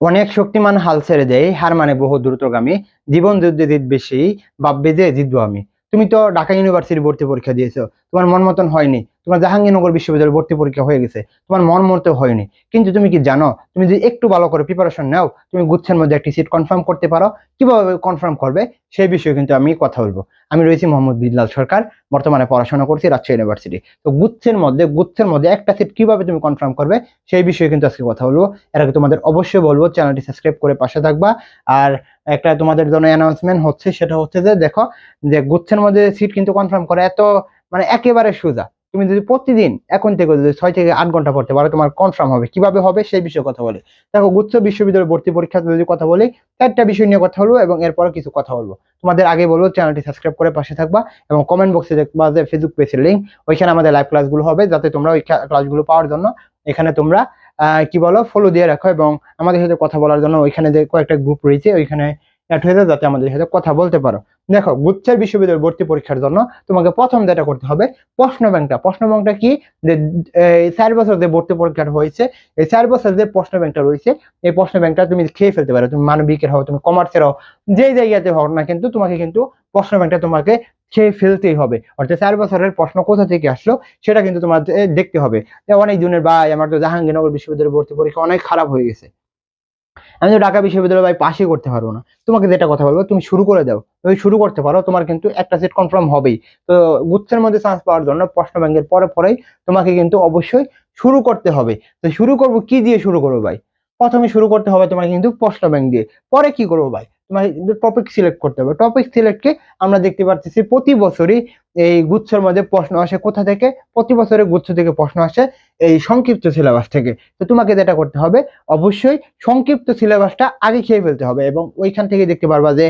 অনেক শক্তিমান হাল ছেড়ে দেয়, হার মানে বহু দ্রুতগামী, জীবন যুদ্ধে সেই ভাববে যে জিতবো আমি। তুমি তো ঢাকা ইউনিভার্সিটি ভর্তি পরীক্ষা দিয়েছ, তোমার মন মতন হয়নি। তোমার জাহাঙ্গীরনগর বিশ্ববিদ্যালয় ভর্তি পরীক্ষা হয়ে গেছে। তোমার মন মতো হয়নি। কিন্তু তুমি কি জানো, তুমি যদি একটু ভালো করে প্রিপারেশন নাও, তুমি গুচ্ছের মধ্যে একটি সিট কনফার্ম করতে পারো। কীভাবে কনফার্ম করবে, সেই বিষয়ে কিন্তু আমি কথা বলব। আমি রয়েছি মোহাম্মদ বিদলাল সরকার, বর্তমানে পড়াশোনা করছি রাজশাহী ইউনিভার্সিটি তো গুচ্ছের মধ্যে গুচ্ছের মধ্যে একটা সিট কীভাবে তুমি কনফার্ম করবে, সেই বিষয়ে কিন্তু আজকে কথা বলব। এর আগে তোমাদের অবশ্যই বলব চ্যানেলটি সাবস্ক্রাইব করে পাশে থাকবা। আর একটা তোমাদের জন্য অ্যানাউন্সমেন্ট হচ্ছে, সেটা হচ্ছে যে, দেখো, যে গুচ্ছের মধ্যে সিট কিন্তু কনফার্ম করা এত মানে একেবারে সোজা। তুমি যদি প্রতিদিন, এখন থেকে যদি ছয় থেকে আট ঘণ্টা পড়তে পারো, তোমার কনফার্ম হবে। কীভাবে হবে সেই বিষয়ে কথা বলে। দেখো, গুচ্ছ বিশ্ববিদ্যালয় ভর্তি পরীক্ষা যদি কথা বলি, চারটা বিষয় নিয়ে কথা বলব এবং এরপরে কিছু কথা বলব। তোমাদের আগে বলব চ্যানেলটি সাবস্ক্রাইব করে পাশে থাকবা এবং কমেন্ট বক্সে দেখবা যে ফেসবুক পেজের লিঙ্ক ওইখানে আমাদের লাইভ ক্লাসগুলো হবে যাতে তোমরা ওই ক্লাসগুলো পাওয়ার জন্য এখানে তোমরা কি বলো ফলো দিয়ে রাখো এবং আমাদের সাথে কথা বলার জন্য ওইখানে যে কয়েকটা গ্রুপ রয়েছে, ওইখানে অ্যাড হয়ে যাতে আমাদের সাথে কথা বলতে পারো। দেখো, গুচ্ছের বিশ্ববিদ্যালয় ভর্তি পরীক্ষার জন্য তোমাকে প্রথম যেটা করতে হবে প্রশ্ন ব্যাংকটা প্রশ্ন ব্যাংকটা কি? যে চার বছর যে ভর্তি পরীক্ষাটা হয়েছে। এই চার বছর যে প্রশ্ন ব্যাংকটা রয়েছে। এই প্রশ্ন ব্যাংকটা তুমি খেয়ে ফেলতে পারো। তুমি মানবিকের হও, তুমি কমার্সের হও, যে জায়গাতে হও না কিন্তু তোমাকে কিন্তু প্রশ্ন ব্যাংকটা তোমাকে খেয়ে ফেলতেই হবে। অর্থাৎ চার বছরের প্রশ্ন কোথা থেকে আসলো সেটা কিন্তু তোমার দেখতে হবে। অনেক জনের ভাই, আমার তো জাহাঙ্গীরনগর বিশ্ববিদ্যালয় ভর্তি পরীক্ষা অনেক খারাপ হয়ে গেছে। আমি তো ঢাকা বিশ্ববিদ্যালয় ভাই পাশে করতে পারব না। তোমাকে যেটা কথা বলব, তুমি শুরু করে দাও। তুমি শুরু করতে পারো, তোমার কিন্তু একটা সিট কনফার্ম হবেই। তো গুচ্ছের মধ্যে চান্স পাওয়ার জন্য প্রশ্ন ব্যাংকের পরে পরেই তোমাকে কিন্তু অবশ্যই শুরু করতে হবে। তো শুরু করব কি দিয়ে শুরু করব ভাই? প্রথমে শুরু করতে হবে তোমাকে কিন্তু প্রশ্ন ব্যাংক দিয়ে। পরে কি করব ভাই? তোমাকে টপিক সিলেক্ট করতে হবে। টপিক সিলেক্টকে আমরা দেখতে পাচ্ছি প্রতি বছরই এই গুচ্ছর মধ্যে প্রশ্ন আসে কোথা থেকে? প্রতি বছরে গুচ্ছ থেকে প্রশ্ন আসে এই সংক্ষিপ্ত সিলেবাস থেকে। তো তোমাকে যেটা করতে হবে, অবশ্যই সংক্ষিপ্ত সিলেবাসটা আগে খেয়ে ফেলতে হবে এবং ওইখান থেকে দেখতে পারবা যে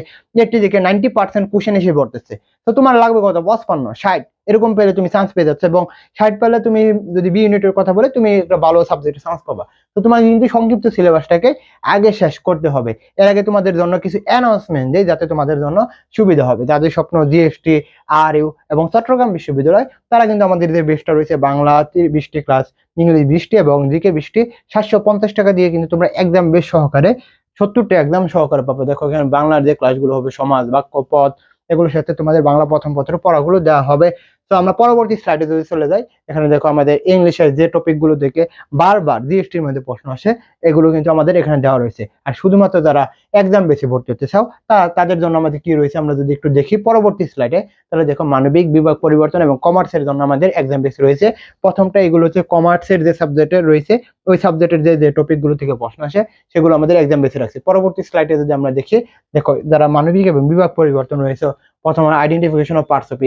দিকে নাইনটি পার্সেন্ট কোশ্চেন এসে পড়তেছে। তো তোমার লাগবে কত? পঁচপান্ন, ষাট। এরকম পেলে তুমি চান্স পেয়ে যাচ্ছে এবং ষাট পেলে তুমি যদি বি ইউনিটের কথা বলে, তুমি একটা ভালো সাবজেক্টে চান্স পাবা। তো তোমাকে কিন্তু সংক্ষিপ্ত সিলেবাসটাকে আগে শেষ করতে হবে। এর আগে তোমাদের জন্য কিছু অ্যানাউন্সমেন্ট দেয় যাতে তোমাদের জন্য সুবিধা হবে। যাদের স্বপ্ন জিএসটি আর ইউ এবং চট্টগ্রাম বিশ্ববিদ্যালয়, তারা কিন্তু আমাদের যে বেসটা রয়েছে বাংলা বিশটি ক্লাস ইংলিশ বিশটি এবং জিকে বিশটি সাতশো পঞ্চাশ টাকা দিয়ে কিন্তু তোমরা একদম বেশ সহকারে সত্তরটা একদম সহকারে পাবে। দেখো এখানে বাংলার যে ক্লাসগুলো হবে সমাজ বাক্য পদ এগুলোর সাথে তোমাদের বাংলা প্রথম পত্র পড়াগুলো দেওয়া হবে। তো আমরা পরবর্তী স্লাইডে যদি চলে যাই, এখানে দেখো আমাদের ইংলিশের যে টপিকগুলো থেকে বারবার জিএসটির মধ্যে প্রশ্ন আসে, এগুলো কিন্তু আমাদের এখানে দেওয়া রয়েছে। আর শুধুমাত্র যারা এক্সাম বেশি ভর্তি চাও তা, তাদের জন্য আমাদের কি রয়েছে? আমরা যদি একটু দেখি পরবর্তী স্লাইডে তাহলে দেখো মানবিক বিভাগ পরিবর্তন এবং কমার্সের জন্য আমাদের এক্সাম বেশি রয়েছে। প্রথমটা এগুলো হচ্ছে কমার্সের যে সাবজেক্টের রয়েছে, ওই সাবজেক্টের যে যে টপিকগুলো থেকে প্রশ্ন আসে, সেগুলো আমাদের এক্সাম বেশি রাখছে। পরবর্তী স্লাইডে যদি আমরা দেখি, দেখো যারা মানবিক এবং বিভাগ পরিবর্তন রয়েছে, প্রথম identification of parts of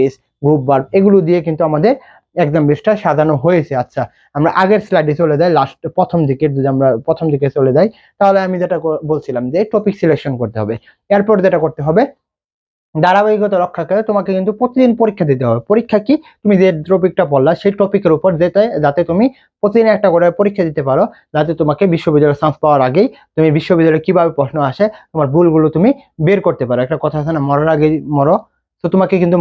group verb এগুলো দিয়ে কিন্তু আমাদের এক্সাম বেসটা সাজানো হয়েছে। আচ্ছা আমরা আগের স্লাইডে চলে যাই লাস্ট প্রথম দিকে যদি আমরা প্রথম দিকে চলে যাই, তাহলে আমি যেটা বলছিলাম যে টপিক সিলেকশন করতে হবে। এরপর যেটা করতে হবে, ধারাবাহিকতা রক্ষা করে তোমাকে কিন্তু প্রতিদিন পরীক্ষা দিতে হবে। পরীক্ষা কি? তুমি যে টপিকটা পড়লা সেই টপিকের উপর যেতে, যাতে তুমি প্রতিদিন একটা করে পরীক্ষা দিতে পারো, যাতে তোমাকে বিশ্ববিদ্যালয়ের চান্স পাওয়ার আগেই তুমি বিশ্ববিদ্যালয়ে কীভাবে প্রশ্ন আসে, তোমার ভুলগুলো তুমি বের করতে পারো। একটা কথা আছে না, মরার আগে মরো তো তোমাকে কিন্তু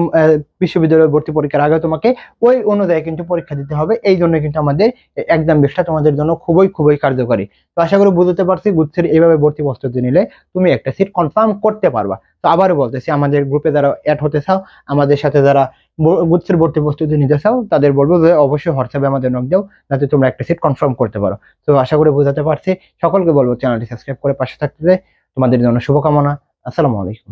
বিশ্ববিদ্যালয় ভর্তি পরীক্ষার আগে তোমাকে ওই অনুযায়ী কিন্তু পরীক্ষা দিতে হবে। এই জন্য কিন্তু আমাদের এক্সাম বেসটা তোমাদের জন্য খুবই খুবই কার্যকরী। তো আশা করি বুঝতে পারছি গুচ্ছের এইভাবে ভর্তি প্রস্তুতি নিলে তুমি একটা সিট কনফার্ম করতে পারবা। তো আবারও বলতেছি, আমাদের গ্রুপে যারা অ্যাড হতে চাও, আমাদের সাথে যারা গুচ্ছের ভর্তি প্রস্তুতি নিতে চাও, তাদের বলব যে অবশ্যই হোয়াটসঅ্যাপে আমাদের নক দাও, যাতে তোমরা একটা সিট কনফার্ম করতে পারো। তো আশা করি বোঝাতে পারছি। সকলকে বলব চ্যানেলটি সাবস্ক্রাইব করে পাশে থাকতে তোমাদের জন্য শুভকামনা। আসসালামু আলাইকুম।